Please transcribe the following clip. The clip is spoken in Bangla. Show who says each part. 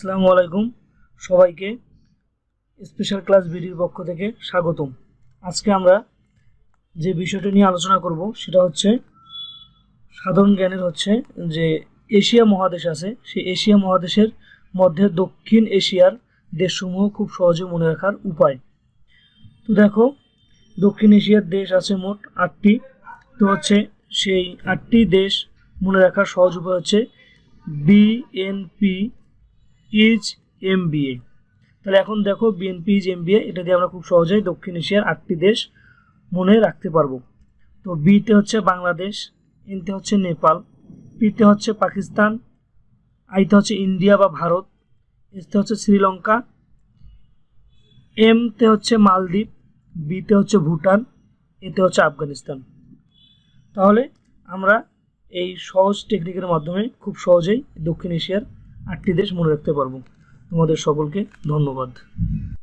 Speaker 1: আসসালামু আলাইকুম সবাইকে। স্পেশাল ক্লাস বিডির পক্ষ থেকে স্বাগতম। আজকে আমরা যে বিষয়টা নিয়ে আলোচনা করব সেটা হচ্ছে, সাধারণ জ্ঞানের হচ্ছে যে এশিয়া মহাদেশ আছে। সেই এশিয়া মহাদেশের মধ্যে দক্ষিণ এশিয়ার দেশসমূহ খুব সহজে মনে রাখার উপায়। তো দেখো, দক্ষিণ এশিয়ার দেশ আছে মোট আটটি। তো হচ্ছে সেই আটটি দেশ মনে রাখার সহজ উপায় হচ্ছে বিএনপি। ইজ এম তাহলে এখন দেখো বিএনপি ইজ এম এটা দিয়ে আমরা খুব সহজেই দক্ষিণ এশিয়ার আটটি দেশ মনে রাখতে পারব। তো বিতে হচ্ছে বাংলাদেশ এনতে হচ্ছে নেপাল পিতে হচ্ছে পাকিস্তান আইতে হচ্ছে ইন্ডিয়া বা ভারত এসতে হচ্ছে শ্রীলঙ্কা এমতে হচ্ছে মালদ্বীপ বিতে হচ্ছে ভুটান এতে হচ্ছে আফগানিস্তান। তাহলে আমরা এই সহজ টেকনিকের মাধ্যমে খুব সহজেই দক্ষিণ এশিয়ার আটটি দেশ মনে রাখতে পারব। তোমাদের সকলকে ধন্যবাদ।